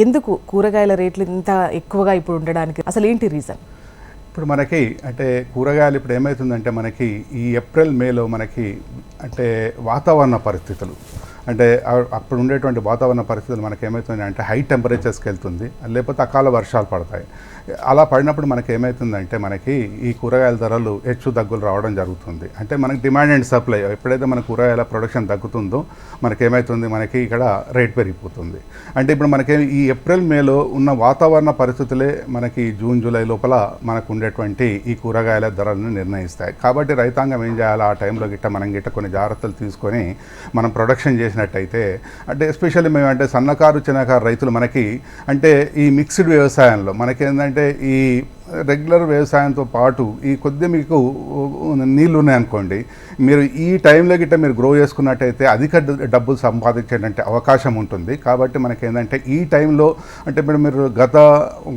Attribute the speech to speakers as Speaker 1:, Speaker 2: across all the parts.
Speaker 1: ఎందుకు కూరగాయల రేట్లు ఇంత ఎక్కువగా ఇప్పుడు ఉండడానికి? అసలు ఏంటి రీజన్
Speaker 2: ఇప్పుడు మనకి అంటే కూరగాయలు ఇప్పుడు ఏమవుతుందంటే మనకి ఈ ఏప్రిల్ మేలో మనకి అంటే వాతావరణ పరిస్థితులు. అంటే అప్పుడు ఉండేటువంటి వాతావరణ పరిస్థితులు మనకి ఏమవుతుంది అంటే హై టెంపరేచర్స్కి వెళ్తుంది. లేకపోతే అకాల వర్షాలు పడతాయి. అలా పడినప్పుడు మనకి ఏమవుతుందంటే మనకి ఈ కూరగాయల ధరలు హెచ్చు తగ్గులు రావడం జరుగుతుంది. అంటే మనకి డిమాండ్ అండ్ సప్లై ఎప్పుడైతే మన కూరగాయల ప్రొడక్షన్ తగ్గుతుందో మనకి ఏమవుతుంది మనకి ఇక్కడ రేట్ పెరిగిపోతుంది. అంటే ఇప్పుడు మనకి ఈ ఏప్రిల్ మేలో ఉన్న వాతావరణ పరిస్థితులే మనకి జూన్ జూలై లోపల మనకు ఉండేటువంటి ఈ కూరగాయల ధరలను నిర్ణయిస్తాయి. కాబట్టి రైతాంగం ఏం చేయాలి? ఆ టైంలో గిట్ట మనం గిట్ట కొన్ని జాగ్రత్తలు తీసుకొని మనం ప్రొడక్షన్ చేసినట్టయితే అంటే ఎస్పెషల్లీ మేము అంటే సన్నకారు చిన్నకారు రైతులు మనకి అంటే ఈ మిక్స్డ్ వ్యవసాయంలో మనకేంటంటే ఈ రెగ్యులర్ వ్యవసాయంతో పాటు ఈ కొద్ది మీకు నీళ్ళు ఉన్నాయనుకోండి మీరు ఈ టైంలో గిట్ట మీరు గ్రో చేసుకున్నట్టయితే అధిక డబ్బులు సంపాదించేటువంటి అవకాశం ఉంటుంది. కాబట్టి మనకి ఏంటంటే ఈ టైంలో అంటే ఇప్పుడు మీరు గత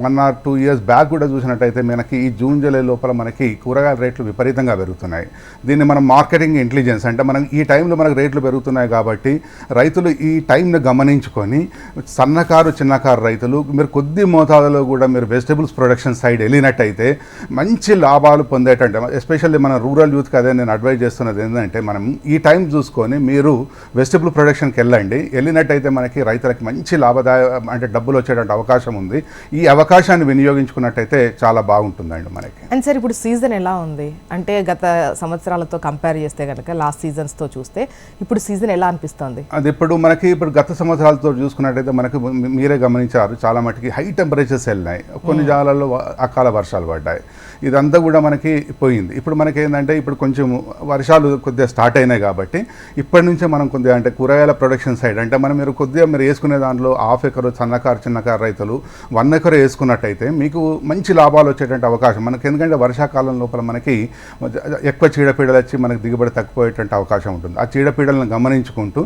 Speaker 2: one or two years back కూడా చూసినట్టయితే మనకి ఈ జూన్ జూలై లోపల మనకి కూరగాయల రేట్లు విపరీతంగా పెరుగుతున్నాయి. దీన్ని మనం మార్కెటింగ్ ఇంటెలిజెన్స్ అంటే మనం ఈ టైంలో మనకు రేట్లు పెరుగుతున్నాయి కాబట్టి రైతులు ఈ టైంను గమనించుకొని సన్నకారు చిన్నకారు రైతులు మీరు కొద్ది మోతాదులో కూడా మీరు వెజిటబుల్స్ ప్రొడక్షన్ సైడ్ వెళ్ళి వెళ్ళినట్టయితే మంచి లాభాలు పొందేటంటే ఎస్పెషల్లీ మన రూరల్ యూత్కి అదే నేను అడ్వైజ్ చేస్తున్నది ఏంటంటే మనం ఈ టైం చూసుకొని మీరు వెజిటబుల్ ప్రొడక్షన్కి వెళ్ళండి. వెళ్ళినట్టయితే మనకి రైతులకి మంచి లాభదాయ అంటే డబ్బులు వచ్చేటువంటి అవకాశం ఉంది. ఈ అవకాశాన్ని వినియోగించుకున్నట్టయితే చాలా బాగుంటుందండి మనకి.
Speaker 1: అండ్ సార్ ఇప్పుడు సీజన్ ఎలా ఉంది? అంటే గత సంవత్సరాలతో కంపేర్ చేస్తే కనుక లాస్ట్ సీజన్స్తో చూస్తే ఇప్పుడు సీజన్ ఎలా అనిపిస్తుంది?
Speaker 2: అది ఇప్పుడు మనకి ఇప్పుడు గత సంవత్సరాలతో చూసుకున్నట్టయితే మనకి మీరే గమనించారు చాలా మటుకి హై టెంపరేచర్స్ వెళ్ళినాయి. కొన్ని జాగాలలో వ- అకాల వర్షాలు పడ్డాయి. ఇదంతా కూడా మనకి పోయింది. ఇప్పుడు మనకి ఏంటంటే ఇప్పుడు కొంచెం వర్షాలు కొద్దిగా స్టార్ట్ అయినాయి కాబట్టి ఇప్పటి నుంచే మనం కొద్దిగా అంటే కూరగాయల ప్రొడక్షన్ సైడ్ అంటే మనం మీరు కొద్దిగా మీరు వేసుకునే దాంట్లో హాఫ్ ఎకర్ సన్నకారు చిన్నకారు రైతులు వన్ ఎకర్ వేసుకున్నట్టయితే మీకు మంచి లాభాలు వచ్చేటువంటి అవకాశం. మనకి ఎందుకంటే వర్షాకాలం లోపల మనకి ఎక్కువ చీడపీడలు వచ్చి మనకి దిగుబడి తక్కువయ్యేటువంటి అవకాశం ఉంటుంది. ఆ చీడపీడలను గమనించుకుంటూ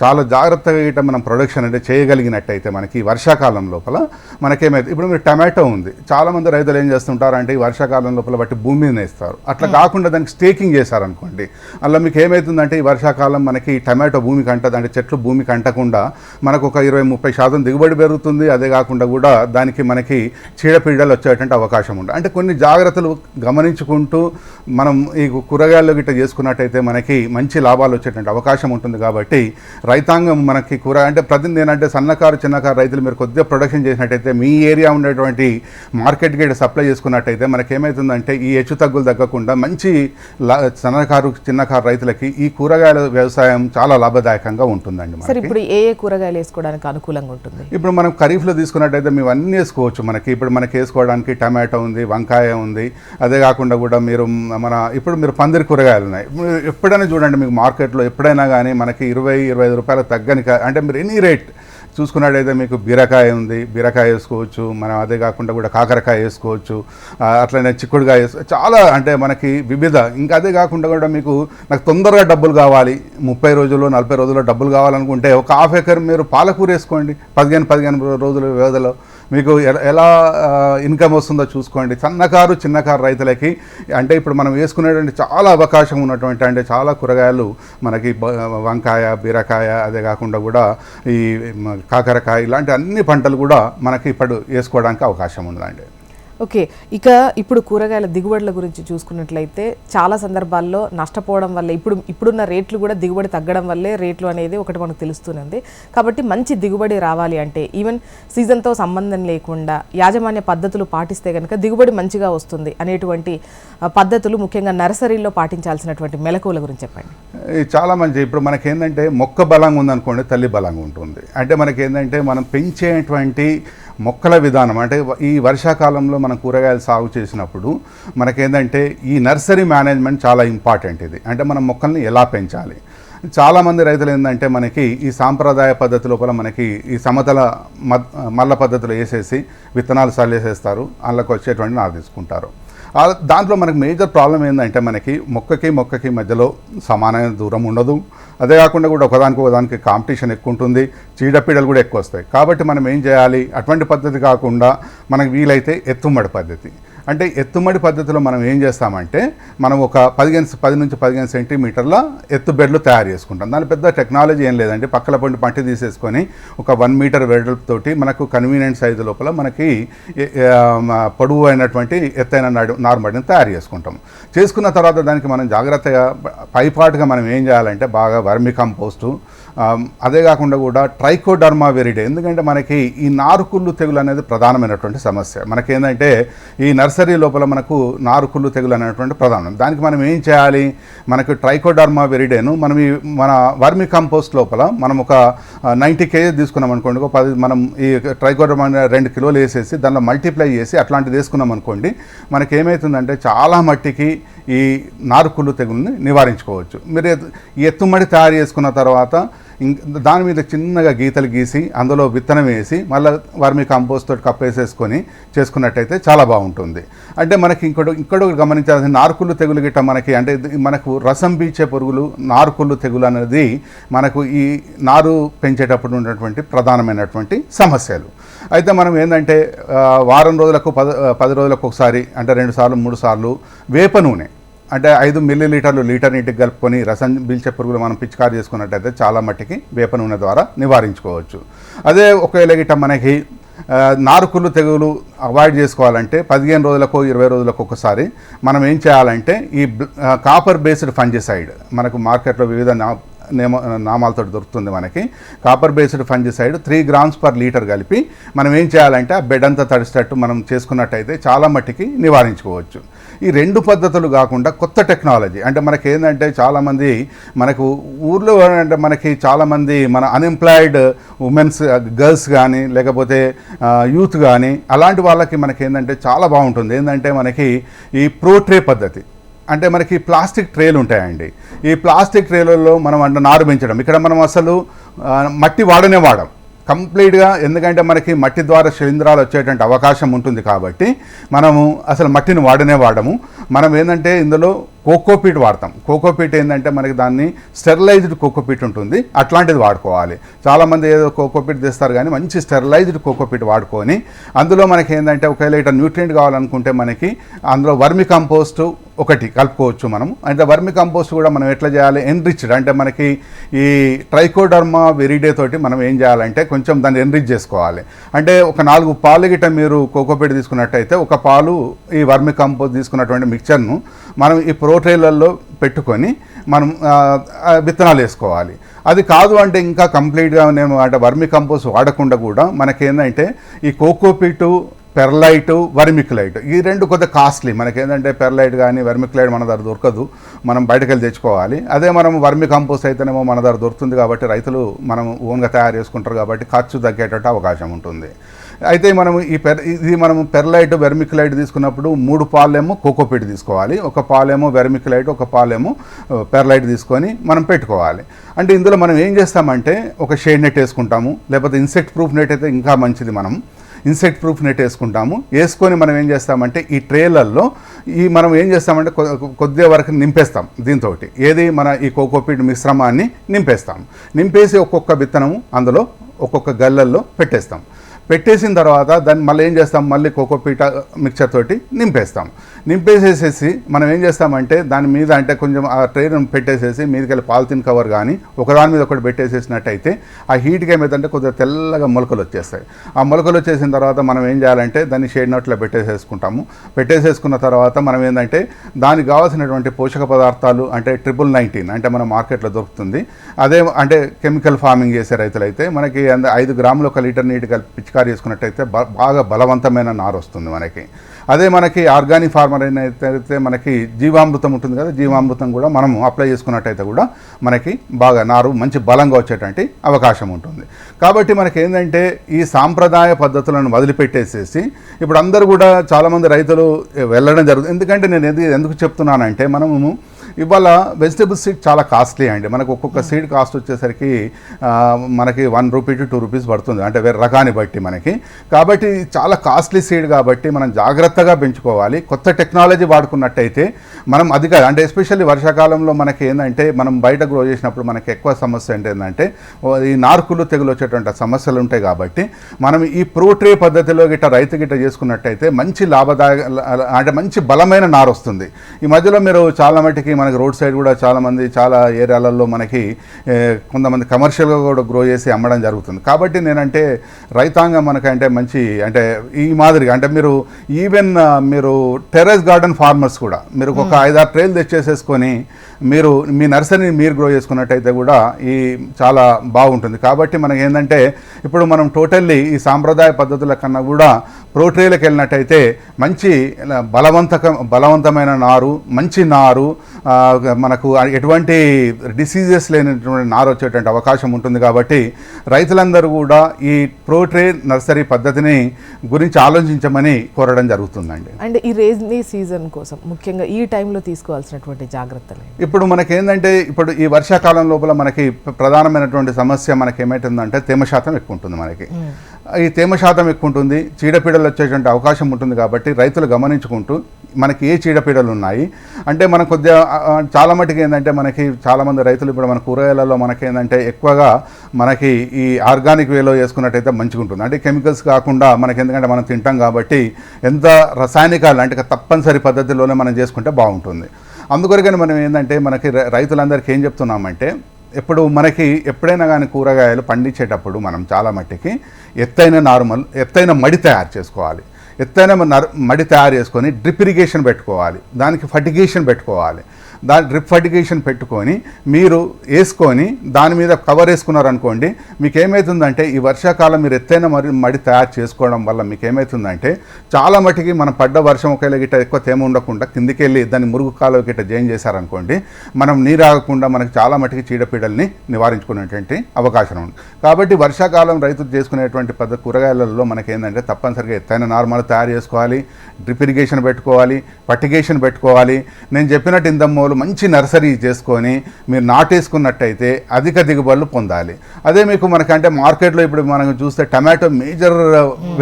Speaker 2: చాలా జాగ్రత్తగా ఇట మనం ప్రొడక్షన్ అంటే చేయగలిగినట్టయితే మనకి ఈ వర్షాకాలం లోపల మనకేమైతే ఇప్పుడు మీరు టమాటో ఉంది. చాలామంది రైతులు ఏం చేస్తుంటారంటే ఈ వర్షాకాలం లోపల బట్టి భూమి మీద వేస్తారు అట్లా కాకుండా దానికి స్టేకింగ్ చేశారనుకోండి. అలా మీకు ఏమవుతుందంటే ఈ వర్షాకాలం మనకి టమాటో భూమికి అంటది అంటే చెట్లు భూమికి అంటకుండా మనకు ఒక ఇరవై ముప్పై శాతం దిగుబడి పెరుగుతుంది. అదే కాకుండా కూడా దానికి మనకి చీడపీడలు వచ్చేటువంటి అవకాశం ఉంది. అంటే కొన్ని జాగ్రత్తలు గమనించుకుంటూ మనం ఈ కూరగాయలు గిట్ట చేసుకున్నట్టయితే మనకి మంచి లాభాలు వచ్చేటువంటి అవకాశం ఉంటుంది కాబట్టి రైతాంగం మనకి కూర అంటే ప్రతి ఏంటంటే సన్నకారు చిన్నకారు రైతులు మీరు కొద్దిగా ప్రొడక్షన్ చేసినట్టయితే మీ ఏరియా ఉండేటువంటి మార్కెట్ గేట్ సప్లై చేసుకున్నట్టయితే మనకి ఏమవుతుందంటే ఈ హెచ్చు తగ్గులు తగ్గకుండా మంచి సన్నకారు చిన్నకారు రైతులకి ఈ కూరగాయల వ్యవసాయం చాలా లాభదాయకంగా ఉంటుందండి
Speaker 1: సార్ ఇప్పుడు ఏ ఏ కూరగాయలు వేసుకోవడానికి అనుకూలంగా ఉంటుంది?
Speaker 2: ఇప్పుడు మనం ఖరీఫ్లో తీసుకున్నట్టయితే మేము అన్నీ వేసుకోవచ్చు మనకి. ఇప్పుడు మనకి వేసుకోవడానికి టమాటో ఉంది వంకాయ ఉంది. అదే కాకుండా కూడా మీరు మన ఇప్పుడు మీరు పందిరి కూరగాయలు ఉన్నాయి. ఎప్పుడైనా చూడండి మీకు మార్కెట్లో ఎప్పుడైనా కానీ మనకి ఇరవై ఇరవై ఐదు రూపాయల తగ్గని అంటే మీరు ఎనీ రేట్ చూసుకున్నట్లయితే మీకు బీరకాయ ఉంది. బీరకాయ వేసుకోవచ్చు. మనం అదే కాకుండా కూడా కాకరకాయ వేసుకోవచ్చు. అట్లనే చిక్కుడుకాయ వేసుకో చాలా అంటే మనకి వివిధ. ఇంకా అదే కాకుండా కూడా మీకు నాకు తొందరగా డబ్బులు కావాలి. ముప్పై రోజుల్లో నలభై రోజుల్లో డబ్బులు కావాలనుకుంటే ఒక హాఫ్ ఎకర్ మీరు పాలకూర వేసుకోండి. పదిహేను పదిహేను రోజుల వ్యవధిలో. మీకు ఎలా ఇన్కమ్ వస్తుందో చూసుకోండి. సన్నకారు చిన్నకారు రైతులకి అంటే ఇప్పుడు మనం వేసుకునేటువంటి చాలా అవకాశం ఉన్నటువంటి అంటే చాలా కూరగాయలు మనకి వంకాయ బీరకాయ అదే కాకుండా కూడా ఈ కాకరకాయ ఇలాంటి అన్ని పంటలు కూడా మనకి ఇప్పుడు వేసుకోవడానికి అవకాశం ఉందండి
Speaker 1: ఓకే ఇక ఇప్పుడు కూరగాయల దిగుబడుల గురించి చూసుకున్నట్లయితే చాలా సందర్భాల్లో నష్టపోవడం వల్ల ఇప్పుడు ఇప్పుడున్న రేట్లు కూడా దిగుబడి తగ్గడం వల్లే రేట్లు అనేది ఒకటి మనకు తెలుస్తుంది కాబట్టి మంచి దిగుబడి రావాలి అంటే ఈవెన్ సీజన్తో సంబంధం లేకుండా యాజమాన్య పద్ధతులు పాటిస్తే కనుక దిగుబడి మంచిగా వస్తుంది అనేటువంటి పద్ధతులు ముఖ్యంగా నర్సరీలో పాటించాల్సినటువంటి మెలకువల గురించి చెప్పండి.
Speaker 2: చాలా మంచి ఇప్పుడు మనకి ఏంటంటే మొక్క బలంగా ఉందనుకోండి తల్లి బలంగా ఉంటుంది. అంటే మనకి ఏంటంటే మనం పెంచేటువంటి మొక్కల విధానం అంటే ఈ వర్షాకాలంలో మనం మనం కూరగాయలు సాగు చేసినప్పుడు మనకేంటంటే ఈ నర్సరీ మేనేజ్మెంట్ చాలా ఇంపార్టెంట్ ఇది. అంటే మనం మొక్కల్ని ఎలా పెంచాలి? చాలామంది రైతులు ఏంటంటే మనకి ఈ సాంప్రదాయ పద్ధతి లోపల మనకి ఈ సమతల మ మల్ల పద్ధతిలో వేసేసి విత్తనాలు చల్లేసేస్తారు అందులోకి వచ్చేటువంటి నారు తీసుకుంటారు. దాంట్లో మనకి మేజర్ ప్రాబ్లం ఏంటంటే మనకి మొక్కకి మొక్కకి మధ్యలో సమానమైన దూరం ఉండదు. అదే కాకుండా కూడా ఒకదానికి ఒకదానికి కాంపిటీషన్ ఎక్కువ ఉంటుంది చీడపీడలు కూడా ఎక్కువ వస్తాయి కాబట్టి మనం ఏం చేయాలి? అటువంటి పద్ధతి కాకుండా మనకు వీలైతే ఎత్తుమ్మడి పద్ధతి. అంటే ఎత్తుమడి పద్ధతిలో మనం ఏం చేస్తామంటే మనం ఒక పదిహేను పది నుంచి పదిహేను సెంటీమీటర్ల ఎత్తు బెడ్లు తయారు చేసుకుంటాం. దాని పెద్ద టెక్నాలజీ ఏం లేదండి. పక్కల పండి పంట తీసేసుకొని ఒక వన్ మీటర్ వెడల్పుతోటి మనకు కన్వీనియంట్ సైజు లోపల మనకి పొడవు అయినటువంటి ఎత్తైన నడు నార్మడిని తయారు చేసుకుంటాం. చేసుకున్న తర్వాత దానికి మనం జాగ్రత్తగా పైపాటుగా మనం ఏం చేయాలంటే బాగా వర్మి కంపోస్టు అదే కాకుండా కూడా ట్రైకోడర్మా వెరిడే. ఎందుకంటే మనకి ఈ నారుకుళ్ళు తెగులు అనేది ప్రధానమైనటువంటి సమస్య. మనకేంటంటే ఈ నర్సరీ లోపల మనకు నారుకుళ్ళు తెగులు అనేటువంటి ప్రధానం. దానికి మనం ఏం చేయాలి? మనకు ట్రైకోడర్మా వెరిడేను మనం ఈ మన వర్మి కంపోస్ట్ లోపల మనం ఒక నైంటీ కేజీ తీసుకున్నాం అనుకోండి ఒక పది మనం ఈ ట్రైకోడర్మా రెండు కిలోలు వేసేసి దానిలో మల్టిప్లై చేసి అట్లాంటిది వేసుకున్నాం అనుకోండి మనకి ఏమవుతుందంటే చాలా మట్టికి ఈ నారుకుళ్ళు తెగుల్ని నివారించుకోవచ్చు. మీరు ఎత్తుమడి తయారు చేసుకున్న తర్వాత దాని మీద చిన్నగా గీతలు గీసి అందులో విత్తనం వేసి మళ్ళీ వర్మి కంపోస్ట్ తోటి కప్పేసేసుకొని చేసుకున్నట్టయితే చాలా బాగుంటుంది. అంటే మనకి ఇంకోటి ఇంకోటి గమనించాల్సిన నారుకుళ్ళు తెగులు గిట్ట మనకి అంటే మనకు రసం పీల్చే పురుగులు నారుకుళ్ళు తెగులు అనేది మనకు ఈ నారు పెంచేటప్పుడు ఉన్నటువంటి ప్రధానమైనటువంటి సమస్యలు. అయితే మనం ఏంటంటే వారం రోజులకు పది పది రోజులకు ఒకసారి అంటే రెండు సార్లు మూడు సార్లు వేప నూనె. అంటే ఐదు మిల్లీ లీటర్లు లీటర్ నీటికి కలుపుకొని రసం పీల్చే పురుగులు మనం పిచికారి చేసుకున్నట్టయితే చాలా మట్టికి వేప నూనె ద్వారా నివారించుకోవచ్చు. అదే ఒకవేళ గిట్ట మనకి నారుకులు నారుకుళ్ళు తెగులు అవాయిడ్ చేసుకోవాలంటే పదిహేను రోజులకు ఇరవై రోజులకు ఒకసారి మనం ఏం చేయాలంటే ఈ కాపర్ బేస్డ్ ఫంజిసైడ్ మనకు మార్కెట్లో వివిధ నా నేమ నామాలతో దొరుకుతుంది మనకి. Copper based fungicide three grams per litre కలిపి మనం ఏం చేయాలంటే ఆ బెడ్ అంతా తడిసేటట్టు మనం చేసుకున్నట్టయితే చాలా మట్టికి నివారించుకోవచ్చు. ఈ రెండు పద్ధతులు కాకుండా కొత్త టెక్నాలజీ. అంటే మనకి ఏంటంటే చాలామంది మనకు ఊర్లో అంటే మనకి చాలామంది మన అన్ఎంప్లాయిడ్ ఉమెన్స్ గర్ల్స్ కానీ లేకపోతే uh, యూత్ కానీ అలాంటి వాళ్ళకి మనకి ఏంటంటే చాలా బాగుంటుంది. ఏంటంటే మనకి ఈ ప్రోట్రే పద్ధతి. అంటే మనకి ప్లాస్టిక్ ట్రేలు ఉంటాయండి. ఈ ప్లాస్టిక్ ట్రేలలో మనం అంటే నారు పెంచడం. ఇక్కడ మనం అసలు uh, మట్టి వాడనే వాడం. కంప్లీట్గా ఎందుకంటే మనకి మట్టి ద్వారా శిలీంధ్రాలు వచ్చేటువంటి అవకాశం ఉంటుంది కాబట్టి మనము అసలు మట్టిని వాడనే వాడము. మనం ఏంటంటే ఇందులో కోకోపీట్ వాడతాం. కోకోపీట్ ఏంటంటే మనకి దాన్ని స్టెరిలైజ్డ్ కోకోపీట్ ఉంటుంది. అట్లాంటిది వాడుకోవాలి. చాలామంది ఏదో కోకోపీట్ తెస్తారు కానీ మంచి స్టెరిలైజ్డ్ కోకోపీట్ వాడుకొని అందులో మనకి ఏంటంటే ఒకవేళ ఇట్లా న్యూట్రియంట్ కావాలనుకుంటే మనకి అందులో వర్మి కంపోస్ట్ ఒకటి కలుపుకోవచ్చు మనం అంటే వర్మి కంపోస్ట్ కూడా మనం ఎట్లా చేయాలి? ఎన్రిచ్డ్ అంటే మనకి ఈ ట్రైకోడర్మా వెరిడే తోటి మనం ఏం చేయాలంటే కొంచెం దాన్ని ఎన్రిచ్ చేసుకోవాలి. అంటే ఒక నాలుగు పాలు గిట మీరు కోకోపీట్ తీసుకున్నట్టయితే ఒక పాలు ఈ వర్మి కంపోస్ట్ తీసుకున్నటువంటి మిక్చర్ను మనం ఈ ప్రోట్రైలల్లో పెట్టుకొని మనం విత్తనాలు వేసుకోవాలి. అది కాదు అంటే ఇంకా కంప్లీట్గా నేను అంటే వర్మి కంపోస్ట్ వాడకుండా కూడా మనకేంటంటే ఈ కోకోపీటు పెర్లైట్ వర్మిక్లైట్ ఈ రెండు కొద్దిగా కాస్ట్లీ. మనకేంటంటే పెర్లైట్ కానీ వర్మిక్లైట్ మన దగ్గర దొరకదు. మనం బయటకు వెళ్ళి తెచ్చుకోవాలి. అదే మనం వర్మి కంపోస్ట్ అయితేనేమో మన దగ్గర దొరుకుతుంది కాబట్టి రైతులు మనం ఓన్గా తయారు చేసుకుంటారు కాబట్టి ఖర్చు తగ్గేటట్టు అవకాశం ఉంటుంది. అయితే మనం ఈ పెర్ ఇది మనం పెర్లైట్ వెర్మిక్లైట్ తీసుకున్నప్పుడు మూడు పాలేమో కోకోపీట్ తీసుకోవాలి. ఒక పాలేమో వెర్మిక్లైట్ ఒక పాలేమో పెర్లైట్ తీసుకొని మనం పెట్టుకోవాలి. అంటే ఇందులో మనం ఏం చేస్తామంటే ఒక షేడ్ నెట్ వేసుకుంటాము లేకపోతే ఇన్సెక్ట్ ప్రూఫ్ నెట్ అయితే ఇంకా మంచిది మనం. ఇన్సెక్ట్ ప్రూఫ్ నెట్ వేసుకుంటాము. వేసుకొని మనం ఏం చేస్తామంటే ఈ ట్రేలల్లో ఈ మనం ఏం చేస్తామంటే కొద్ది కొద్దిగా వరకు నింపేస్తాం దీంతో ఏది మన ఈ కోకోపీట్ మిశ్రమాన్ని నింపేస్తాం. నింపేసి ఒక్కొక్క విత్తనము అందులో ఒక్కొక్క గల్లల్లో పెట్టేస్తాం. పెట్టేసిన తర్వాత దాన్ని మళ్ళీ ఏం చేస్తాం? మళ్ళీ కోకోపీట మిక్చర్ uh, తోటి నింపేస్తాం. నింపేసేసేసి మనం ఏం చేస్తామంటే దాని మీద అంటే కొంచెం ఆ ట్రైన్ పెట్టేసేసి మీదకెళ్ళి పాలిథిన్ కవర్ కానీ ఒకదాని మీద ఒకటి పెట్టేసేసినట్టయితే ఆ హీట్కి ఏమైందంటే కొద్దిగా తెల్లగా మొలకలు వచ్చేస్తాయి. ఆ మొలకలు వచ్చేసిన తర్వాత మనం ఏం చేయాలంటే దాన్ని షేడ్ నోట్లో పెట్టేసేసుకుంటాము. పెట్టేసేసుకున్న తర్వాత మనం ఏంటంటే దానికి కావాల్సినటువంటి పోషక పదార్థాలు అంటే ట్రిపుల్ నైన్టీన్ అంటే మన మార్కెట్లో దొరుకుతుంది. అదే అంటే కెమికల్ ఫార్మింగ్ చేసే రైతులైతే మనకి అంద ఐదు గ్రాములు ఒక లీటర్ నీటి కలిపి పిచికారి చేసుకున్నట్టయితే బ- బాగా బలవంతమైన నారు వస్తుంది మనకి. అదే మనకి ఆర్గానిక్ ఫార్మర్ అయితే మనకి జీవామృతం ఉంటుంది కదా జీవామృతం కూడా మనము అప్లై చేసుకున్నట్టయితే కూడా మనకి బాగా నారు మంచి బలంగా వచ్చేటువంటి అవకాశం ఉంటుంది. కాబట్టి మనకి ఏంటంటే ఈ సాంప్రదాయ పద్ధతులను వదిలిపెట్టేసేసి ఇప్పుడు అందరూ కూడా చాలామంది రైతులు వెళ్ళడం జరుగుతుంది. ఎందుకంటే నేను ఎందుకు ఎందుకు చెప్తున్నానంటే మనము ఇవాళ వెజిటబుల్ సీడ్ చాలా కాస్ట్లీ అండి. మనకు ఒక్కొక్క సీడ్ కాస్ట్ వచ్చేసరికి మనకి one rupee to two rupees పడుతుంది. అంటే వేరే రకాన్ని బట్టి మనకి. కాబట్టి చాలా కాస్ట్లీ సీడ్ కాబట్టి మనం జాగ్రత్తగా పెంచుకోవాలి. కొత్త టెక్నాలజీ వాడుకున్నట్టయితే మనం అధిక అంటే ఎస్పెషల్లీ వర్షాకాలంలో మనకి ఏంటంటే మనం బయట గ్రో చేసినప్పుడు మనకి ఎక్కువ సమస్య అంటే ఏంటంటే ఈ నార్కులు తెగులు వచ్చేటువంటి సమస్యలు ఉంటాయి కాబట్టి మనం ఈ ప్రోట్రే పద్ధతిలో గిట్ట రైతు గిట్ట చేసుకున్నట్టయితే మంచి లాభదాయక అంటే మంచి బలమైన నారు వస్తుంది. ఈ మధ్యలో మీరు చాలా మటుకి మనకి రోడ్ సైడ్ కూడా చాలా మంది చాలా ఏరియాలలో మనకి కొంతమంది కమర్షియల్గా కూడా గ్రో చేసి అమ్మడం జరుగుతుంది. కాబట్టి నేనంటే రైతాంగం మనకంటే మంచి అంటే ఈ మాదిరిగా అంటే మీరు ఈవెన్ మీరు టెర్రస్ గార్డెన్ ఫార్మర్స్ కూడా మీరు ఒక ఐదారు ట్రైల్ తెచ్చేసేసుకొని మీరు మీ నర్సరీని మీరు గ్రో చేసుకున్నట్టయితే కూడా ఈ చాలా బాగుంటుంది కాబట్టి మనకి ఏంటంటే ఇప్పుడు మనం టోటల్లీ ఈ సాంప్రదాయ పద్ధతుల కన్నా కూడా ప్రోట్రేలకు వెళ్ళినట్టయితే మంచి బలవంతక బలవంతమైన నారు మంచి నారు మనకు ఎటువంటి డిసీజెస్ లేనటువంటి నారు వచ్చేటువంటి అవకాశం ఉంటుంది కాబట్టి రైతులందరూ కూడా ఈ ప్రోట్రే నర్సరీ పద్ధతిని గురించి ఆలోచించమని కోరడం జరుగుతుందండి
Speaker 1: అండ్ ఈ రేజ్నీ సీజన్ కోసం ముఖ్యంగా ఈ టైంలో తీసుకోవాల్సినటువంటి జాగ్రత్తలు?
Speaker 2: ఇప్పుడు మనకి ఏంటంటే ఇప్పుడు ఈ వర్షాకాలం లోపల మనకి ప్ర- ప్రధానమైనటువంటి సమస్య మనకి ఏమైతుందంటే తేమ శాతం ఎక్కువ ఉంటుంది మనకి ఈ తేమ శాతం ఎక్కువ ఉంటుంది చీడపీడలు వచ్చేటువంటి అవకాశం ఉంటుంది కాబట్టి రైతులు గమనించుకుంటూ మనకి ఏ చీడపీడలు ఉన్నాయి అంటే మనం కొద్దిగా చాలా మటుకు ఏంటంటే మనకి చాలామంది రైతులు ఇప్పుడు మన కూరగాయలలో మనకి ఏంటంటే ఎక్కువగా మనకి ఈ ఆర్గానిక్ వేలో చేసుకున్నట్టయితే మంచిగా ఉంటుంది అంటే కెమికల్స్ కాకుండా మనకి ఎందుకంటే మనం తింటాం కాబట్టి ఎంత రసాయనికాలు అంటే తప్పనిసరి పద్ధతిలోనే మనం చేసుకుంటే బాగుంటుంది. అందుకొరకని మనం ఏంటంటే మనకి రైతులందరికీ ఏం చెప్తున్నామంటే ఇప్పుడు మనకి ఎప్పుడైనా కానీ కూరగాయలు పండించేటప్పుడు మనం చాలా మట్టికి ఎత్తైన నార్మల్ ఎత్తైన మడి తయారు చేసుకోవాలి. ఎత్తైన మడి తయారు చేసుకొని డ్రిప్ ఇరిగేషన్ పెట్టుకోవాలి. దానికి ఫర్టిగేషన్ పెట్టుకోవాలి. దాని డ్రిప్ ఫర్టిగేషన్ పెట్టుకొని మీరు వేసుకొని దాని మీద కవర్ వేసుకున్నారనుకోండి మీకు ఏమవుతుందంటే ఈ వర్షాకాలం మీరు ఎత్తైన మరి మడి తయారు చేసుకోవడం వల్ల మీకు ఏమవుతుందంటే చాలా మటుకి మనం పడ్డ వర్షం ఒకవేళ గిట్ట ఎక్కువ తేమ ఉండకుండా కిందికి వెళ్ళి దాన్ని మురుగు కాలువ గిట్ట జాయిన్ చేశారనుకోండి మనం నీరు ఆగకుండా మనకి చాలా మటుకి చీడపీడల్ని నివారించుకునేటువంటి అవకాశం ఉంది. కాబట్టి వర్షాకాలం రైతులు చేసుకునేటువంటి పెద్ద కూరగాయలలో మనకి ఏంటంటే తప్పనిసరిగా ఎత్తైన నార్మల్ తయారు చేసుకోవాలి డ్రిప్ ఇరిగేషన్ పెట్టుకోవాలి పట్టిగేషన్ పెట్టుకోవాలి. నేను చెప్పినట్టు ఇందమ్మోలు మంచి నర్సరీ చేసుకొని మీరు నాటేసుకున్నట్టయితే అధిక దిగుబడులు పొందాలి. అదే మీకు మనకంటే మార్కెట్లో ఇప్పుడు మనం చూస్తే టమాటో మేజర్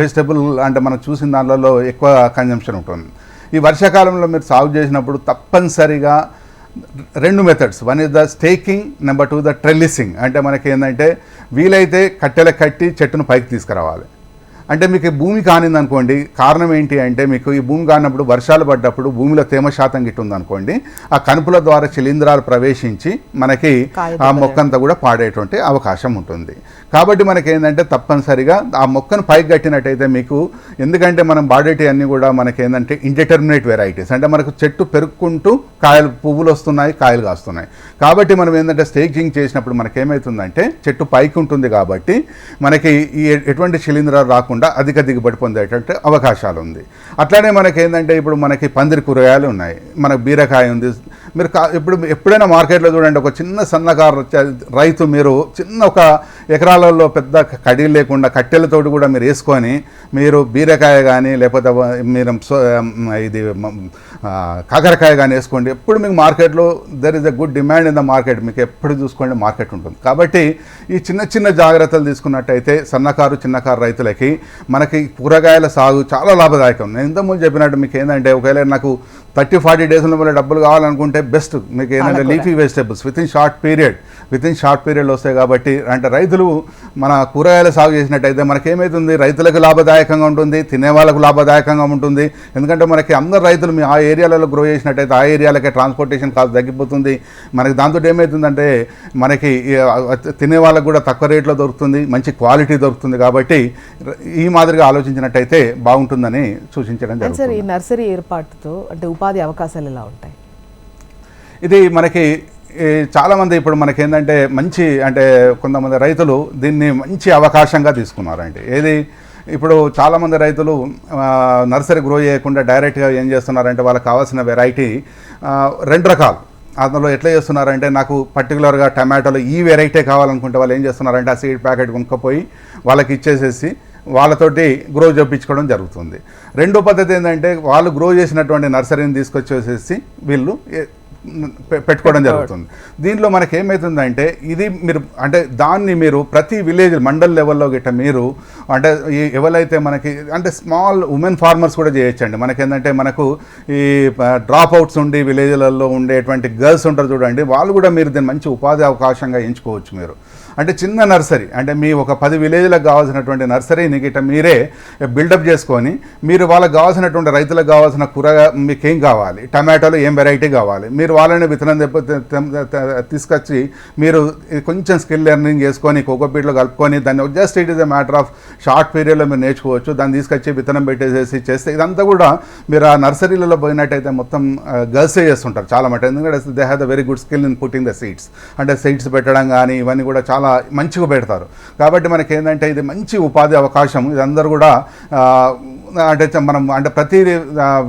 Speaker 2: వెజిటబుల్ అంటే మనం చూసిన దానిలో ఎక్కువ కన్జంప్షన్ ఉంటుంది. ఈ వర్షాకాలంలో మీరు సాగు చేసినప్పుడు తప్పనిసరిగా రెండు methods one is the staking number two the trellising అంటే మనకి ఏంటంటే వీలైతే కట్టెల కట్టి చెట్టును పైకి తీసుకురావాలి. అంటే మీకు భూమి కానింది అనుకోండి కారణం ఏంటి అంటే మీకు ఈ భూమి కానప్పుడు వర్షాలు పడ్డప్పుడు భూమిలో తేమ శాతం గిట్ట ఉందనుకోండి ఆ కనుపుల ద్వారా శిలీంధ్రాలు ప్రవేశించి మనకి ఆ మొక్కంతా కూడా పాడేటువంటి అవకాశం ఉంటుంది. కాబట్టి మనకి ఏంటంటే తప్పనిసరిగా ఆ మొక్కను పైకి కట్టినట్టయితే మీకు ఎందుకంటే మనం వాడేటి అన్నీ కూడా మనకి ఏంటంటే ఇండిటర్మినేట్ వెరైటీస్. అంటే మనకు చెట్టు పెరుక్కుంటూ కాయలు పువ్వులు వస్తున్నాయి కాయలు కాస్తున్నాయి. కాబట్టి మనం ఏంటంటే స్టేకింగ్ చేసినప్పుడు మనకి ఏమవుతుందంటే చెట్టు పైకి ఉంటుంది కాబట్టి మనకి ఈ ఎటువంటి శిలీంధ్రాలు రాకుండా అధిక దిగుబడి పొందేటట్టు అవకాశాలు ఉంది అట్లానే మనకి ఏంటంటే ఇప్పుడు మనకి పందిరి కూరగాయలు ఉన్నాయి మనకు బీరకాయ ఉంది మీరు కా ఇప్పుడు ఎప్పుడైనా మార్కెట్లో చూడండి ఒక చిన్న సన్నకారు రైతు మీరు చిన్న ఒక ఎకరాలలో పెద్ద కడీలు లేకుండా కట్టెలతోటి కూడా మీరు వేసుకొని మీరు బీరకాయ కానీ లేకపోతే మీరు సో- ఇది కాకరకాయ కానీ వేసుకోండి. ఎప్పుడు మీకు మార్కెట్లో there is a good demand in the market మీకు ఎప్పుడు చూసుకోండి మార్కెట్ ఉంటుంది. కాబట్టి ఈ చిన్న చిన్న జాగ్రత్తలు తీసుకున్నట్టయితే సన్నకారు చిన్నకారు రైతులకి మనకి కూరగాయల సాగు చాలా లాభదాయకం. నేను ఇంతకుముందు చెప్పినట్టు మీకు ఏంటంటే ఒకవేళ నాకు థర్టీ ఫార్టీ డేస్ లోపల డబ్బులు కావాలనుకుంటే బెస్ట్. మీకు ఏంటంటే. Leafy vegetables. Within short period within short పీరియడ్లో వస్తాయి కాబట్టి అంటే రైతులు మన కూరగాయల సాగు చేసినట్టయితే మనకేమవుతుంది రైతులకు లాభదాయకంగా ఉంటుంది తినే వాళ్ళకు లాభదాయకంగా ఉంటుంది. ఎందుకంటే మనకి అందరు రైతులు మీ ఆ ఏరియాలలో గ్రో చేసినట్టయితే ఆ ఏరియాలకే ట్రాన్స్పోర్టేషన్ కాస్ట్ తగ్గిపోతుంది. మనకి దాంతో ఏమవుతుందంటే మనకి తినే వాళ్ళకు కూడా తక్కువ రేట్లో దొరుకుతుంది మంచి క్వాలిటీ దొరుకుతుంది కాబట్టి ఈ మాదిరిగా ఆలోచించినట్టయితే బాగుంటుందని సూచించడం జరుగుతుంది
Speaker 1: ఈ నర్సరీ ఏర్పాటుతో అంటే ఉపాధి అవకాశాలు ఎలా ఉంటాయి.
Speaker 2: ఇది మనకి ఈ చాలామంది ఇప్పుడు మనకి ఏంటంటే మంచి అంటే కొంతమంది రైతులు దీన్ని మంచి అవకాశంగా తీసుకున్నారండి. ఏది ఇప్పుడు చాలామంది రైతులు నర్సరీ గ్రో చేయకుండా డైరెక్ట్గా ఏం చేస్తున్నారంటే వాళ్ళకి కావాల్సిన వెరైటీ రెండు రకాలు. అందులో ఎట్లా చేస్తున్నారంటే నాకు పర్టికులర్గా టమాటోలో ఈ వెరైటీ కావాలనుకుంటే వాళ్ళు ఏం చేస్తున్నారంటే ఆ సీడ్ ప్యాకెట్ కొనుక్కపోయి వాళ్ళకి ఇచ్చేసేసి వాళ్ళతోటి గ్రో చేయించుకోవడం జరుగుతుంది. రెండో పద్ధతి ఏంటంటే వాళ్ళు గ్రో చేసినటువంటి నర్సరీని తీసుకొచ్చేసేసి వీళ్ళు పెట్టుకోవడం జరుగుతుంది. దీనిలో మనకి ఏమవుతుందంటే ఇది మీరు అంటే దాన్ని మీరు ప్రతి విలేజ్ మండల్ లెవెల్లో గిట్ట మీరు అంటే ఎవరైతే మనకి అంటే స్మాల్ ఉమెన్ ఫార్మర్స్ కూడా చేయొచ్చండి. మనకి ఏంటంటే మనకు ఈ డ్రాప్ అవుట్స్ ఉండి విలేజ్లలో ఉండేటువంటి గర్ల్స్ ఉంటారు చూడండి వాళ్ళు కూడా మీరు దీన్ని మంచి ఉపాధి అవకాశంగా ఎంచుకోవచ్చు మీరు. అంటే చిన్న నర్సరీ అంటే మీ ఒక పది విలేజ్లకు కావాల్సినటువంటి నర్సరీని గిట్ట మీరే బిల్డప్ చేసుకొని మీరు వాళ్ళకి కావాల్సినటువంటి రైతులకు కావాల్సిన కూరగా మీకు ఏం కావాలి? టమాటోలు ఏం వెరైటీ కావాలి? మీరు వాళ్ళని విత్తనం తీసుకొచ్చి మీరు కొంచెం స్కిల్ లెర్నింగ్ చేసుకొని కోకోపీట్లో కలుపుకొని దాన్ని just it is a matter of short పీరియడ్లో మీరు నేర్చుకోవచ్చు. దాన్ని తీసుకొచ్చి విత్తనం పెట్టేసేసి చేస్తే ఇదంతా కూడా మీరు ఆ నర్సరీలలో పోయినట్టయితే మొత్తం గర్ల్సే చేస్తుంటారు చాలా మటు ఎందుకంటే they have the very good skill in putting the seeds అంటే సీడ్స్ పెట్టడం కానీ ఇవన్నీ కూడా చాలా మంచిగా పెడతారు. కాబట్టి మనకి ఏంటంటే ఇది మంచి ఉపాధి అవకాశం. ఇది అందరూ కూడా అంటే మనం అంటే ప్రతి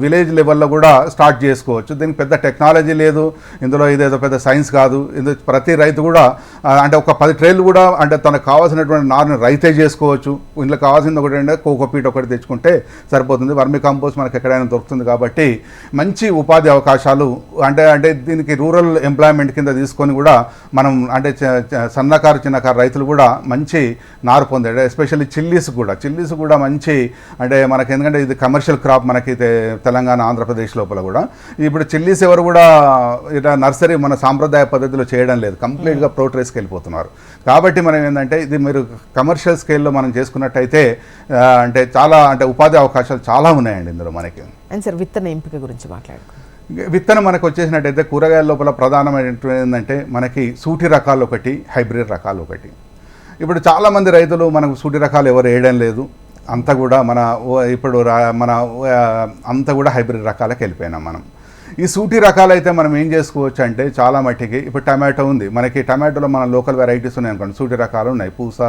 Speaker 2: విలేజ్ లెవెల్లో కూడా స్టార్ట్ చేసుకోవచ్చు. దీనికి పెద్ద టెక్నాలజీ లేదు. ఇందులో ఇదేదో పెద్ద సైన్స్ కాదు. ఇది ప్రతి రైతు కూడా అంటే ఒక పది ట్రైలు కూడా అంటే తనకు కావాల్సినటువంటి నార్ని రైతే చేసుకోవచ్చు. ఇంట్లో కావాల్సింది ఒకటి అంటే కోకోపీట్ ఒకటి తెచ్చుకుంటే సరిపోతుంది. వర్మి కంపోస్ట్ మనకు ఎక్కడైనా దొరుకుతుంది కాబట్టి మంచి ఉపాధి అవకాశాలు అంటే అంటే దీనికి రూరల్ ఎంప్లాయ్మెంట్ కింద తీసుకొని కూడా మనం అంటే సన్నకారు చిన్నకారు రైతులు కూడా మంచి నారు పొందాడు ఎస్పెషల్లీ చిల్లీస్ కూడా. చిల్లీస్ కూడా మంచి అంటే మనకి ఎందుకంటే ఇది కమర్షియల్ క్రాప్ మనకి తెలంగాణ ఆంధ్రప్రదేశ్ లోపల కూడా. ఇప్పుడు చిల్లీస్ ఎవరు కూడా ఇలా నర్సరీ మన సాంప్రదాయ పద్ధతిలో చేయడం లేదు. కంప్లీట్గా ప్రోట్రేస్కి వెళ్ళిపోతున్నారు కాబట్టి మనం ఏంటంటే ఇది మీరు కమర్షియల్ స్కేల్లో మనం చేసుకున్నట్టయితే అంటే చాలా అంటే ఉపాధి అవకాశాలు చాలా ఉన్నాయండి ఇందులో మనకి.
Speaker 1: అండ్ సార్ విత్తన ఎంపిక గురించి మాట్లాడుకుందాం
Speaker 2: విత్తనం మనకు వచ్చేసినట్టయితే కూరగాయల లోపల ప్రధానమైనటువంటి ఏంటంటే మనకి సూటి రకాలు ఒకటి హైబ్రిడ్ రకాలు ఒకటి. ఇప్పుడు చాలామంది రైతులు మనకు సూటి రకాలు ఎవరు వేయడం లేదు. అంతా కూడా మన ఓ- ఇప్పుడు రా- మన అంతా కూడా హైబ్రిడ్ రకాలకు వెళ్ళిపోయినాం మనం. ఈ సూటి రకాలు అయితే మనం ఏం చేసుకోవచ్చు అంటే చాలా మట్టికి ఇప్పుడు టమాటో ఉంది. మనకి టమాటోలో మన లోకల్ వెరైటీస్ ఉన్నాయి అనుకోండి. సూటి రకాలు ఉన్నాయి. Pusa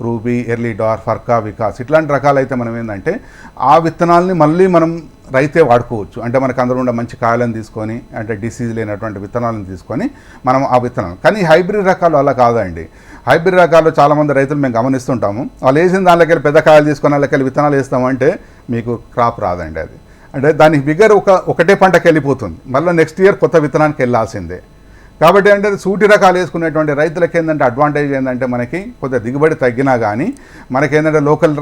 Speaker 2: ruby early dwarf Arka Vikas. ఇట్లాంటి రకాలు అయితే మనం ఏంటంటే ఆ విత్తనాల్ని మళ్ళీ మనం రైతే వాడుకోవచ్చు. అంటే మనకు అందులో ఉన్న మంచి కాయలను తీసుకొని అంటే డిసీజ్ లేనటువంటి విత్తనాలను తీసుకొని మనం ఆ విత్తనాలు. కానీ హైబ్రిడ్ రకాలు అలా కాదండి. హైబ్రిడ్ రకాలు చాలామంది రైతులు మేము గమనిస్తుంటాము. వాళ్ళు వేసిన దానిలోకెళ్ళి పెద్ద కాయలు తీసుకొని వాళ్ళకి విత్తనాలు వేస్తామంటే మీకు క్రాప్ రాదండి అది. అంటే దాని బిగర్ ఒక ఒకటే పంటకి వెళ్ళిపోతుంది. మళ్ళీ నెక్స్ట్ ఇయర్ కొత్త విత్తనానికి వెళ్ళాల్సిందే. కాబట్టి అంటే సూటి రకాలు వేసుకునేటువంటి రైతులకి ఏంటంటే అడ్వాంటేజ్ ఏంటంటే మనకి కొద్దిగా దిగుబడి తగ్గినా కానీ మనకి ఏంటంటే లోకల్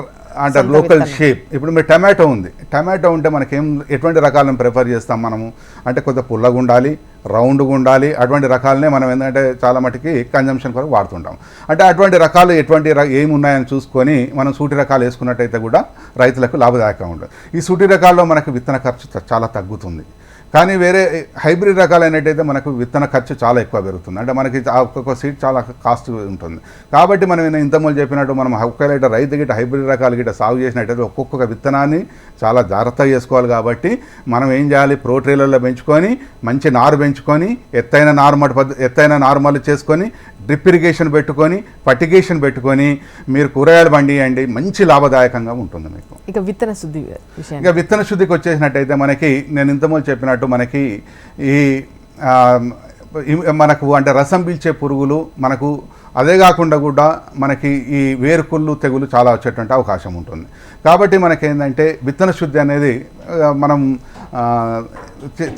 Speaker 2: అంటే లోకల్. షేప్ ఇప్పుడు మీరు టమాటో ఉంది. టమాటో ఉంటే మనకేం ఎటువంటి రకాలను ప్రిఫర్ చేస్తాం మనము? అంటే కొద్దిగా పుల్లగా ఉండాలి రౌండ్గా ఉండాలి అటువంటి రకాలనే మనం ఏంటంటే చాలా మటుకి కన్జంప్షన్ కొరకు వాడుతుంటాం. అంటే అటువంటి రకాలు ఎటువంటి ఏమి ఉన్నాయని చూసుకొని మనం సూటి రకాలు వేసుకున్నట్టయితే కూడా రైతులకు లాభదాయకంగా ఉంటుంది. ఈ సూటి రకాల్లో మనకు విత్తన ఖర్చు చాలా తగ్గుతుంది. కానీ వేరే హైబ్రిడ్ రకాలైనట్టయితే మనకు విత్తన ఖర్చు చాలా ఎక్కువ పెరుగుతుంది. అంటే మనకి ఒక్కొక్క సీడ్ చాలా కాస్ట్ ఉంటుంది. కాబట్టి మనం ఇంతమంది చెప్పినట్టు మనం ఒకవేళ రైతు గిట్ట హైబ్రిడ్ రకాలు గిట్ట సాగు చేసినట్టయితే ఒక్కొక్క విత్తనాన్ని చాలా జాగ్రత్తగా చేసుకోవాలి కాబట్టి మనం ఏం చేయాలి? ప్రోట్రీలలో పెంచుకొని మంచి నారు పెంచుకొని ఎత్తైన నార్మల్ పద్ధ ఎత్తైన నార్మల్ చేసుకొని డ్రిప్ ఇరిగేషన్ పెట్టుకొని పటిగేషన్ పెట్టుకొని మీరు కూరగాయలు పండియండి మంచి లాభదాయకంగా ఉంటుంది మీకు.
Speaker 1: ఇక విత్తన శుద్ధి
Speaker 2: ఇంకా విత్తన శుద్ధికి వచ్చేసినట్టయితే మనకి నేను ఇంతకుముందు చెప్పినట్టు మనకి ఈ మనకు అంటే రసం పీల్చే పురుగులు మనకు అదే కాకుండా కూడా మనకి ఈ వేరుకుళ్ళు తెగులు చాలా వచ్చేటువంటి అవకాశం ఉంటుంది. కాబట్టి మనకి ఏంటంటే విత్తన శుద్ధి అనేది మనం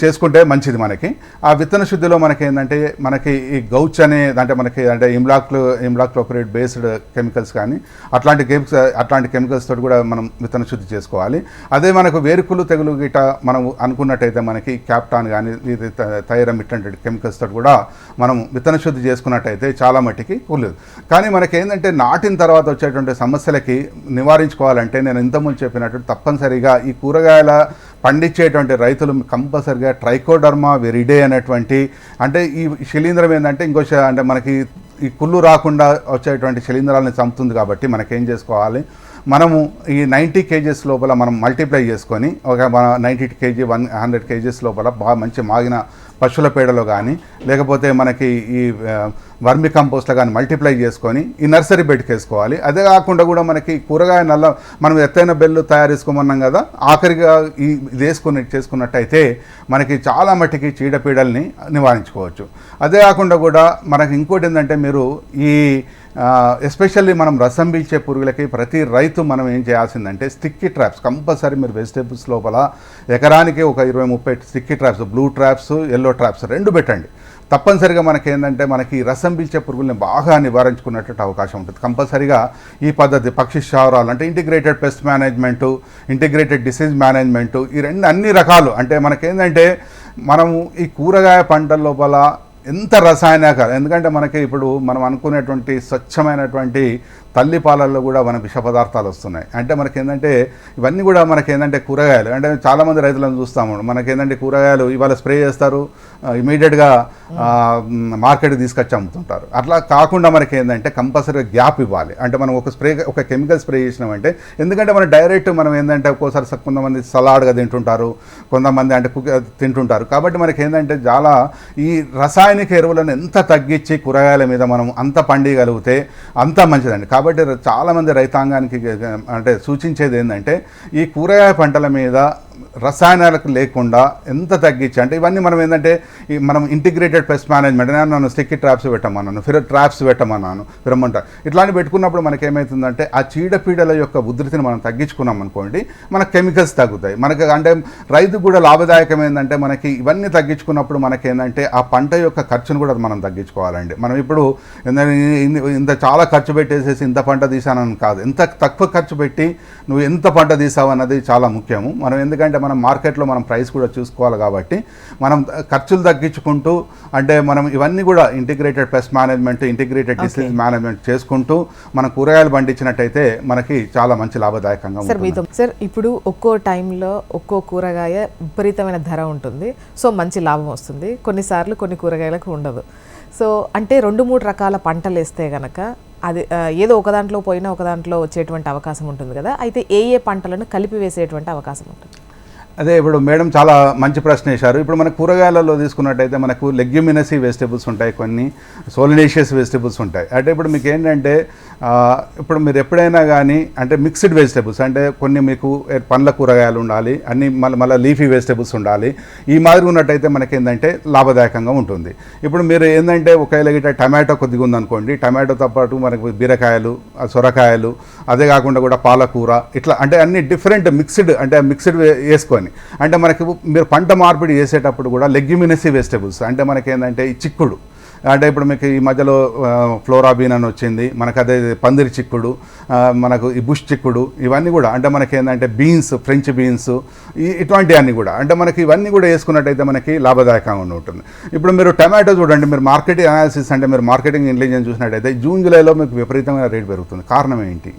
Speaker 2: చేసుకుంటే మంచిది మనకి. ఆ విత్తన శుద్ధిలో మనకి ఏంటంటే మనకి ఈ గౌచ్ అనే అంటే మనకి అంటే ఇమ్లాక్లు ఇమ్లాక్లోపరేట్ బేస్డ్ కెమికల్స్ కానీ అట్లాంటి గేమ్స్ అట్లాంటి కెమికల్స్ తోటి కూడా మనం విత్తన శుద్ధి చేసుకోవాలి. అదే మనకు వేరుకులు తెగులు గిట మనం అనుకున్నట్టయితే మనకి క్యాప్టాన్ కానీ ఇది థైరమ్ ఇట్లాంటి కెమికల్స్ తోటి కూడా మనం విత్తన శుద్ధి చేసుకున్నట్టయితే చాలా మట్టికి కూలేదు కానీ మనకి ఏంటంటే నాటిన తర్వాత వచ్చేటువంటి సమస్యలకి నివారించుకోవాలంటే నేను ఇంతకుముందు చెప్పినట్టు తప్పనిసరిగా ఈ కూరగాయల పండించేటువంటి రైతులు కంపల్సరిగా ట్రైకోడర్మా వెరిడే అనేటువంటి అంటే ఈ శిలీంద్రం ఏంటంటే ఇంకో అంటే మనకి ఈ కుళ్ళు రాకుండా వచ్చేటువంటి శిలీంధ్రాలని చంపుతుంది కాబట్టి మనకేం చేసుకోవాలి? మనము ఈ నైంటీ కేజెస్ లోపల మనం మల్టిప్లై చేసుకొని ఒక మన ninety kg one hundred kgs లోపల బాగా మంచి మాగిన పశువుల పేడలో కానీ లేకపోతే మనకి ఈ వర్మి కంపోస్ట్లో కానీ మల్టిప్లై చేసుకొని ఈ నర్సరీ బెడ్కి వేసుకోవాలి అదే కాకుండా కూడా మనకి కూరగాయ నల్ల మనం ఎత్తైన బెల్లు తయారు చేసుకోమన్నాం కదా ఆఖరిగా ఈ ఇది వేసుకుని చేసుకున్నట్టయితే మనకి చాలా మట్టికి చీడపీడల్ని నివారించుకోవచ్చు. అదే కాకుండా కూడా మనకి ఇంకోటి ఏంటంటే మీరు ఈ ఎస్పెషల్లీ మనం రసం పీల్చే పురుగులకి ప్రతి రైతు మనం ఏం చేయాల్సిందంటే స్టిక్కీ ట్రాప్స్ కంపల్సరీ మీరు వెజిటేబుల్స్ లోపల ఎకరానికి ఒక ఇరవై ముప్పై sticky traps blue traps yellow traps రెండు పెట్టండి. తప్పనిసరిగా మనకి ఏంటంటే మనకి ఈ రసం పీల్చే పురుగుల్ని బాగా నివారించుకున్నట్టు అవకాశం ఉంటుంది. కంపల్సరిగా ఈ పద్ధతి పక్షి స్థావరాలు అంటే integrated pest management integrated disease management ఈ రెండు అన్ని రకాలు అంటే మనకేంటంటే మనము ఈ కూరగాయ పంటల లోపల ఎంత రసాయనికాలు. ఎందుకంటే మనకి ఇప్పుడు మనం అనుకునేటువంటి స్వచ్ఛమైనటువంటి తల్లి పాలల్లో కూడా మన విష పదార్థాలు వస్తున్నాయి. అంటే మనకి ఏంటంటే ఇవన్నీ కూడా మనకి ఏంటంటే కూరగాయలు. అంటే చాలామంది రైతులను చూస్తాము. మనకేంటంటే కూరగాయలు ఇవాళ స్ప్రే చేస్తారు ఇమీడియట్గా మార్కెట్కి తీసుకొచ్చి అమ్ముతుంటారు. అట్లా కాకుండా మనకి ఏంటంటే కంపల్సరీగా గ్యాప్ ఇవ్వాలి. అంటే మనం ఒక స్ప్రే ఒక కెమికల్ స్ప్రే చేసినామంటే ఎందుకంటే మనం డైరెక్ట్ మనం ఏంటంటే ఒక్కోసారి కొంతమంది సలాడ్గా తింటుంటారు కొంతమంది అంటే కుక్ తింటుంటారు. కాబట్టి మనకి ఏంటంటే చాలా ఈ రసాయనిక ఎరువులను ఎంత తగ్గించి కూరగాయల మీద మనం అంత పండియగలిగితే అంత మంచిదండి. కాబట్టి చాలామంది రైతాంగానికి అంటే సూచించేది ఏంటంటే ఈ కూరగాయ పంటల మీద రసాయనాలకు లేకుండా ఎంత తగ్గించి అంటే ఇవన్నీ మనం ఏంటంటే ఈ మనం ఇంటిగ్రేటెడ్ పెస్ట్ మేనేజ్మెంట్ నేను నన్ను స్టిక్కీ ట్రాప్స్ పెట్టమన్నాను ఫిర ట్రాప్స్ పెట్టమన్నాను ఫిరమ్మంట ఇట్లాంటి పెట్టుకున్నప్పుడు మనకి ఏమవుతుందంటే ఆ చీడపీడల యొక్క ఉధృతిని మనం తగ్గించుకున్నాం అనుకోండి మన కెమికల్స్ తగ్గుతాయి. మనకి అంటే రైతు కూడా లాభదాయకం ఏంటంటే మనకి ఇవన్నీ తగ్గించుకున్నప్పుడు మనకి ఏంటంటే ఆ పంట యొక్క ఖర్చును కూడా మనం తగ్గించుకోవాలండి. మనం ఇప్పుడు ఇంత చాలా ఖర్చు పెట్టేసేసి ఇంత పంట తీసానని కాదు. ఎంత తక్కువ ఖర్చు పెట్టి నువ్వు ఎంత పంట తీసావు అన్నది చాలా ముఖ్యము. మనం ఎందుకంటే మనం మార్కెట్లో మనం ప్రైస్ కూడా చూసుకోవాలి కాబట్టి మనం ఖర్చులు తగ్గించుకుంటూ అంటే మనం ఇవన్నీ కూడా integrated pest management integrated disease management చేసుకుంటూ మనం కూరగాయలు పండించినట్టయితే మనకి చాలా మంచి లాభదాయకంగా
Speaker 1: సార్ మీతో సార్ ఇప్పుడు ఒక్కో టైంలో ఒక్కో కూరగాయ విపరీతమైన ధర ఉంటుంది. సో మంచి లాభం వస్తుంది. కొన్నిసార్లు కొన్ని కూరగాయలకు ఉండదు. సో అంటే రెండు మూడు రకాల పంటలు వేస్తే గనక అది ఏదో ఒక దాంట్లో పోయినా ఒక దాంట్లో వచ్చేటువంటి అవకాశం ఉంటుంది కదా. అయితే ఏ ఏ పంటలను కలిపి వేసేటువంటి అవకాశం ఉంటుంది?
Speaker 2: అదే ఇప్పుడు మేడం చాలా మంచి ప్రశ్న వేశారు. ఇప్పుడు మన కూరగాయలలో తీసుకున్నట్టయితే మనకు లెగ్యుమినసీ వెజిటేబుల్స్ ఉంటాయి కొన్ని సోలినేషియస్ వెజిటేబుల్స్ ఉంటాయి. అంటే ఇప్పుడు మీకు ఏంటంటే ఇప్పుడు మీరు ఎప్పుడైనా కానీ అంటే మిక్స్డ్ వెజిటేబుల్స్ అంటే కొన్ని మీకు పండ్ల కూరగాయలు ఉండాలి అన్ని మళ్ళీ మళ్ళీ లీఫీ వెజిటేబుల్స్ ఉండాలి. ఈ మాదిరి ఉన్నట్టయితే మనకి ఏంటంటే లాభదాయకంగా ఉంటుంది. ఇప్పుడు మీరు ఏంటంటే ఒకవేళ గిట్ట టమాటో కొద్దిగా ఉందనుకోండి టమాటోతో పాటు మనకు బీరకాయలు సొరకాయలు అదే కాకుండా కూడా పాలకూర ఇట్లా అంటే అన్ని డిఫరెంట్ మిక్స్డ్ అంటే మిక్స్డ్ వేసుకొని అంటే మనకి మీరు పంట మార్పిడి చేసేటప్పుడు కూడా లెగ్యుమినసీ వెజిటేబుల్స్ అంటే మనకి ఏంటంటే ఈ చిక్కుడు అంటే ఇప్పుడు మీకు ఈ మధ్యలో ఫ్లోరాబీన్ అని వచ్చింది మనకు అదే పందిరి చిక్కుడు మనకు ఈ బుష్ చిక్కుడు ఇవన్నీ కూడా అంటే మనకి ఏంటంటే బీన్స్ ఫ్రెంచ్ బీన్స్ ఈ ఇటువంటివన్నీ కూడా అంటే మనకి ఇవన్నీ కూడా వేసుకున్నట్టయితే మనకి లాభదాయకంగా ఉంటుంది. ఇప్పుడు మీరు టమాటో చూడండి మీరు మార్కెటింగ్ అనాలిసిస్ అంటే మీరు మార్కెటింగ్ ఇంటెలిజెన్స్ చూసినట్టయితే జూన్ జూలైలో మీకు విపరీతమైన రేట్ పెరుగుతుంది. కారణం ఏంటి?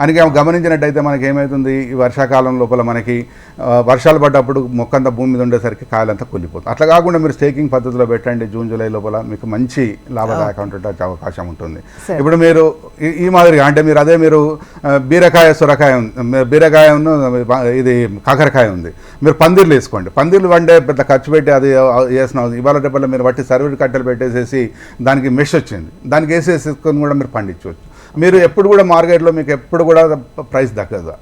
Speaker 2: అని గమనించినట్టయితే మనకి ఏమవుతుంది ఈ వర్షాకాలం లోపల మనకి వర్షాలు పడ్డప్పుడు మొక్కంతా భూమి మీద ఉండేసరికి కాయలంతా కూలిపోతుంది అట్లా కాకుండా మీరు స్టేకింగ్ పద్ధతిలో పెట్టండి జూన్ జూలై లోపల మీకు మంచి లాభదాయకం ఉండటానికి అవకాశం ఉంటుంది. ఇప్పుడు మీరు ఈ- ఈ మాదిరిగా అంటే మీరు అదే మీరు బీరకాయ సొరకాయ బీరకాయ ఇది కాకరకాయ ఉంది. మీరు పందిర్లు వేసుకోండి. పందిర్లు వండే పెద్ద ఖర్చు పెట్టి అది వేసిన ఇవాళ మీరు వట్టి సర్వీడ్ కట్టెలు పెట్టేసేసి దానికి మెష్ వచ్చింది. దానికి వేసేసుకొని కూడా మీరు పండించవచ్చు. మీరు ఎప్పుడు కూడా మార్కెట్లో మీకు ఎప్పుడు కూడా ప్రైస్ దక్కదు.